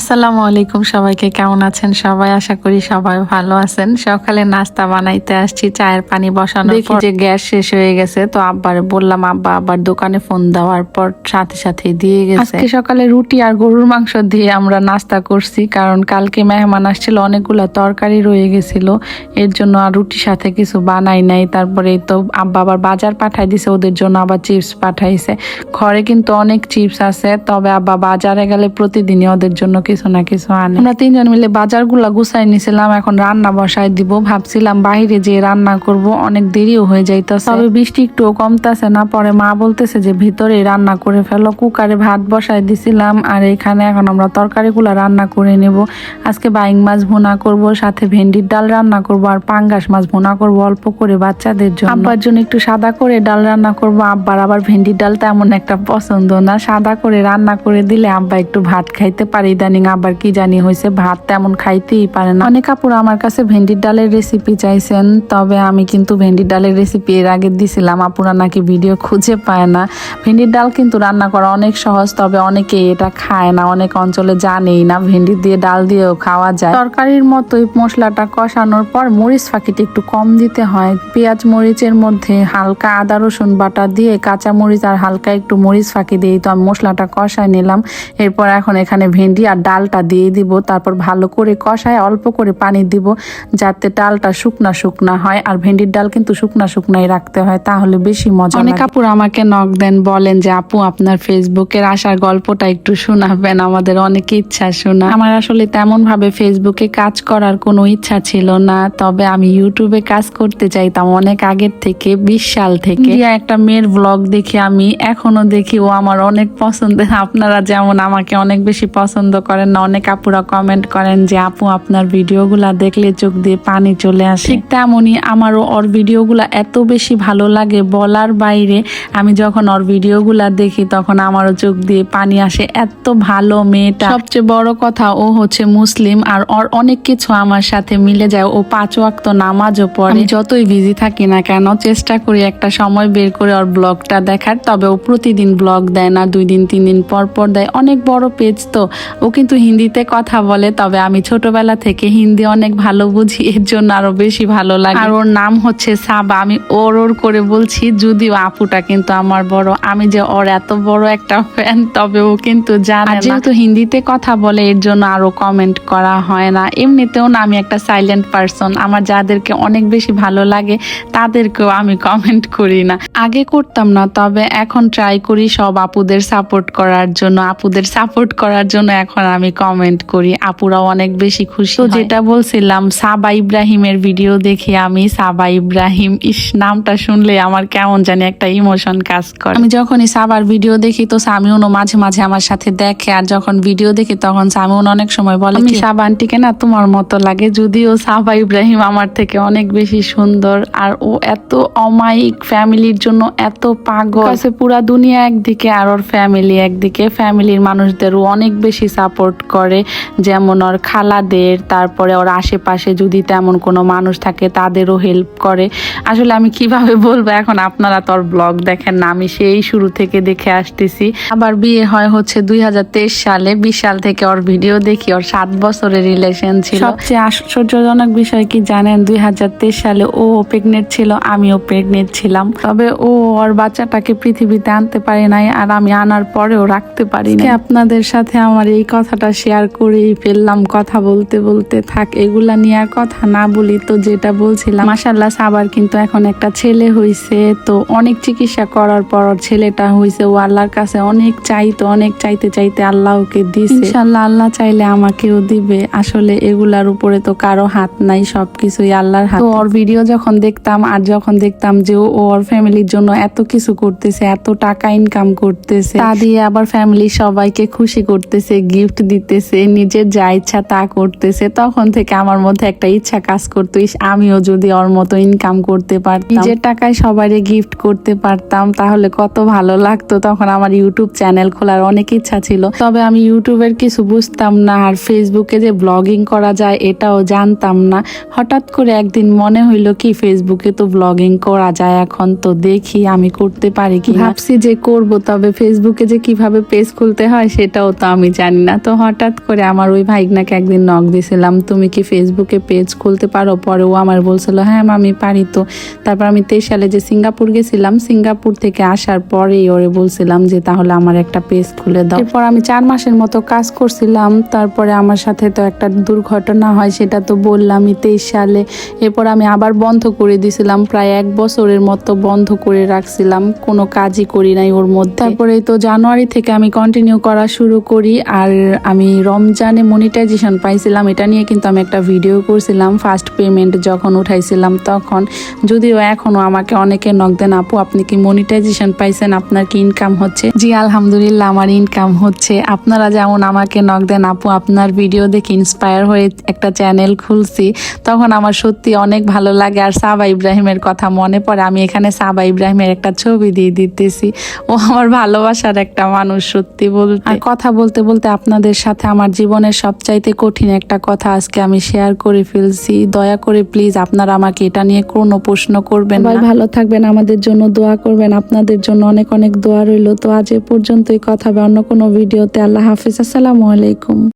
আসসালামু আলাইকুম সবাইকে কেমন আছেন সবাই? আশা করি সবাই ভালো আছেন। সকালে নাস্তা বানাইতে আসছি চায়ের পানি বসানো দেখি যে গ্যাস শেষ হয়ে গেছে তো আব্বারে বললাম আব্বা আবার দোকানে ফোন দেওয়ার পর সাথে সাথে দিয়ে গেছে। আজকে সকালে রুটি আর গরুর মাংস দিয়ে আমরা নাস্তা করছি কারণ কালকে মেহমান আসছিল অনেকগুলো তরকারি রয়ে গেছিল। এর জন্য আর রুটির সাথে কিছু বানাই নাই। তারপরে তো আব্বা আবার বাজার পাঠাই দিছে ওদের জন্য আবার চিপস পাঠাইছে। ঘরে কিন্তু অনেক চিপস আছে তবে আব্বা বাজারে গেলে প্রতিদিনই ওদের জন্য কিছু না কিছু আনে। আমরা তিনজন মিলে বাজারগুলা গুছাই নিছিলাম এখন রান্না বসাই দিব। ভাবছিলাম বাইরে যে রান্না করব অনেক দেরিও হয়ে যাইতেছে। তবে বৃষ্টি একটু কমতেছে না পরে মা বলতেছে যে ভিতরে রান্না করে ফেলো। কুকারে ভাত বসাই দিছিলাম আর এখানে এখন আমরা তরকারিগুলা রান্না করে নেব। আজকে বাইং মাছ ভুনা করব সাথে ভেন্ডির ডাল রান্না করব আর পাঙ্গাস মাছ ভুনা করব অল্প করে বাচ্চাদের জন্য। আব্বার জন্য একটু সাদা করে ডাল রান্না করব আব্বার আবার ভেন্ডির ডাল তেমন একটা পছন্দ না। সাদা করে রান্না করে দিলে আব্বা একটু ভাত খাইতে পারে ইদানিং আবার কি জানি হয়েছে ভাত তেমন খাইতেই পারে না। অনেক আপুর আমার কাছে ভেন্ডির ডালের রেসিপি চাইছেন, তবে আমি কিন্তু ভেন্ডির ডালের রেসিপি এর আগে দিছিলাম, আপুরা নাকি ভিডিও খুঁজে পায় না। ভেন্ডির ডাল কিন্তু রান্না করা অনেক সহজ, তবে অনেকে এটা খায় না, অনেক অঞ্চলে জানেই না, ভেন্ডি দিয়ে ডাল দিয়েও খাওয়া যায়। তরকারির মতোই মশলাটা কষানোর পর মরিচ ফাঁকিটা একটু কম দিতে হয়। পেঁয়াজ মরিচের মধ্যে হালকা আদা, রসুন বাটা দিয়ে কাঁচা মরিচ আর হালকা একটু মরিচ ফাঁকি দিয়ে তো আমি মশলাটা কষায় নিলাম। এরপর এখন এখানে ভেন্ডি আর ডালটা দিয়ে দিব তারপর ভালো করে কষায় অল্প করে পানি দিব যাতে ডালটা শুকনা শুকনা হয়। আর ভেন্ডির ডাল কিন্তু শুকনা শুকনাই রাখতে হয় তাহলে বেশি মজা অনেক আপুর আমাকে নক দেন বলেন যে আপু আপনার ফেসবুকের আসার গল্পটা একটু শোনাবেন আমাদের অনেক ইচ্ছা শোনা। আমার আসলে তেমন ভাবে ফেসবুকে কাজ করার কোনো ইচ্ছা ছিল না তবে আমি ইউটিউবে কাজ করতে চাইতাম অনেক আগের থেকে বিশ সাল থেকে। একটা মেয়ের ব্লগ দেখে আমি এখনও দেখি ও আমার অনেক পছন্দের। আপনারা যেমন আমাকে অনেক বেশি পছন্দ করেন না অনেক আপুরা কমেন্ট করেন যে আপু আপনার ভিডিওগুলা দেখলে চোখ দিয়ে পানি চলে আসে। ঠিক তেমনই আমারও ওর ভিডিওগুলা এত বেশি ভালো লাগে বলার বাইরে। আমি যখন ওর ভিডিওগুলা দেখি তখন আমারও চোখ দিয়ে পানি আসে। এত ভালো মেয়েটা। সবচেয়ে বড় কথা ও হচ্ছে মুসলিম আর ওর অনেক কিছু আমার সাথে মিলে যায়। ও পাঁচ ওয়াক্ত নামাজও পড়ে। যতই বিজি থাকি না কেন চেষ্টা করি একটা সময় বের করে ওর ব্লগটা দেখার। তবে ও প্রতিদিন ব্লগ দেয় না দুই দিন তিন দিন পর পর দেয়। অনেক বড় পেজ তো। ও কিন্তু হিন্দিতে কথা বলে তবে আমি ছোটবেলা থেকে হিন্দি অনেক ভালো বুঝি এর জন্য আরও বেশি ভালো লাগে। আর ওর নাম হচ্ছে সাবা আমি ওর ওর করে বলছি যদিও আপুটা কিন্তু আমার বড়। আমি যে ওর এত বড় একটা ফ্যান তবে ও কিন্তু জানে না। যেহেতু হিন্দিতে কথা বলে এর জন্য আরও কমেন্ট করা হয় না। এমনিতেও না আমি একটা সাইলেন্ট পারসন আমার যাদেরকে অনেক বেশি ভালো লাগে তাদেরকেও আমি কমেন্ট করি না। আগে করতাম না তবে এখন ট্রাই করি সব আপুদের সাপোর্ট করার জন্য। আপুদের সাপোর্ট করার জন্য এখন আমি কমেন্ট করি আপুরাও অনেক বেশি খুশি তো যেটা বলছিলাম সাবা ইব্রাহিমের ভিডিও দেখে আমি সাবা ইব্রাহিম ইস নামটা শুনলে আমার কেমন জানি একটা ইমোশন কাজ করে। আমি যখনই সাবার ভিডিও দেখি তো সামিউনও মাঝে মাঝে আমার সাথে দেখে আর যখন ভিডিও দেখি তখন সামিউন অনেক সময় বলে আমি সাবা আন্টিকে না তোমার মতো লাগে যদিও সাবা ইব্রাহিম আমার থেকে অনেক বেশি সুন্দর আর ও এত অমায়িক ফ্যামিলির জন্য এত পাগল। পুরা দুনিয়া একদিকে আর ওর ফ্যামিলি একদিকে ফ্যামিলির মানুষদেরও অনেক বেশি সাপোর্ট করে, যেমন ওর খালাদের, তারপরে ওর আশেপাশে যদি তেমন কোনো মানুষ থাকে তাদেরও হেল্প করে। আসলে আমি কীভাবে বলব, এখন আপনারা তো ব্লগ দেখেন না, আমি সেই শুরু থেকে দেখে আসতেছি। আবার বিয়ে হয় হচ্ছে দুই সালে, বিশাল থেকে ওর ভিডিও দেখি, ওর সাত বছরের রিলেশন ছিল। সবচেয়ে আশ্চর্যজনক বিষয় কি জানেন, দুই হাজার তেইশ সালে ও প্রেগনেন্ট ছিল, আমিও প্রেগনেন্ট ছিলাম। তবে ও ওর বাচ্চাটাকে পৃথিবীতে আনতে পারে নাই, আর আমি আনার পরেও রাখতে পারি আপনাদের সাথে আমার এই কথাটা শেয়ার করেই ফেললাম, কথা বলতে বলতে। থাক, এগুলা নিয়ে আর কথা না বলি, তো যেটা বলছিলাম মাসাল্লাহ সাবার কিন্তু এখন একটা ছেলে হইছে, তো অনেক চিকিৎসা করার পর ছেলেটা হইছে, ও আল্লাহর কাছে অনেক চাইতো, অনেক চাইতে চাইতে আল্লাহ ওকে দিছে। ইনশাল্লাহ আল্লাহ চাইলে আমাকেও দিবে, আসলে এগুলার উপরে তো কারও হাত নাই, সবকিছুই আল্লাহর হাত। ওর ভিডিও যখন দেখতাম, আর যখন দেখতাম যে ও ওর ফ্যামিলির জন্য এত কিছু করতেছে, এত টাকা ইনকাম করতেছে, তা দিয়ে আবার ফ্যামিলি সবাইকে খুশি করতেছে গিফট দিতেছে, নিজের যা ইচ্ছা তা করতেছে, তখন থেকে আমার মধ্যে একটা ইচ্ছা কাজ করতো আমিও যদি ওর মতো ইনকাম করতে পারতাম। নিজের টাকায় সবাইকে গিফট করতে পারতাম, তাহলে কত ভালো লাগতো। তখন আমার ইউটিউব চ্যানেল খোলার অনেক ইচ্ছা ছিল। তবে আমি ইউটিউবের কিছু বুঝতাম না, আর ফেসবুকে যে ব্লগিং করা যায়, এটাও জানতাম না। হঠাৎ করে একদিন মনে হইল কি ফেসবুকে তো ব্লগিং করা যায় এখন, তো দেখি আমি করতে পারি কি ভাবছি যে করব, তবে ফেসবুকে যে কীভাবে পেজ খুলতে হয়, সেটাও তো আমি জানি না। তো হঠাৎ করে আমার ওই ভাইগনাকে একদিন নক দিছিলাম, তুমি কি ফেসবুকে পেজ খুলতে পারো? পরে ও আমার বলছিল হ্যাঁ আমি পারি তো। তারপর আমি তেইশ সালে যে সিঙ্গাপুর গেছিলাম, সিঙ্গাপুর থেকে আসার পরেই ওরে বলছিলাম যে, তাহলে আমার একটা পেজ খুলে দাও। এরপর আমি চার মাসের মতো কাজ করছিলাম, তারপরে আমার সাথে তো একটা দুর্ঘটনা হয়, সেটা তো বললামই তেইশ সালে। এরপর আমি আবার বন্ধ করে দিয়েছিলাম প্রায় এক বছরের মতো বন্ধ করে রাখছিলাম, কোনো কাজই করি নাই ওর মধ্যে। তারপরে তো জানুয়ারি থেকে আমি কন্টিনিউ করা শুরু করি, আর আমি রমজানে মনিটাইজেশন পাইছিলাম, এটা নিয়ে কিন্তু আমি একটা ভিডিও করছিলাম ফার্স্ট পেমেন্ট যখন উঠাইছিলাম তখন। যদিও এখনও আমাকে অনেকে নক দেন, আপু, আপনি কি মনিটাইজেশন পাইছেন? আপনার কি ইনকাম হচ্ছে? জি, আলহামদুলিল্লাহ, আমার ইনকাম হচ্ছে। আপনারা যেমন আমাকে নক দেন, আপু, আপনার ভিডিও দেখে ইন্সপায়ার হয়ে একটা চ্যানেল খুলছি। তখন আমার সত্যি অনেক ভালো লাগে। আর সাবা ইব্রাহিমের কথা মনে পড়ে, আমি এখানে সাবা ইব্রাহিমের একটা ছবি দিয়ে দিতেছি। ও আমার ভালোবাসার একটা মানুষ, সত্যি বলতে। কথা বলতে বলতে আপনাদের সাথে আমার জীবনের সবচাইতে কঠিন একটা কথা আজকে আমি শেয়ার করে ফেলছি। দয়া করে প্লিজ আপনারা আমাকে এটা নিয়ে কোনো প্রশ্ন করবেন সবাই ভালো থাকবেন আমাদের জন্য দোয়া করবেন আপনাদের জন্য অনেক অনেক দোয়া রইল। তো আজ এ পর্যন্তই কথা হবে অন্য কোনো ভিডিওতে। আল্লাহ হাফিজ আসসালামু আলাইকুম।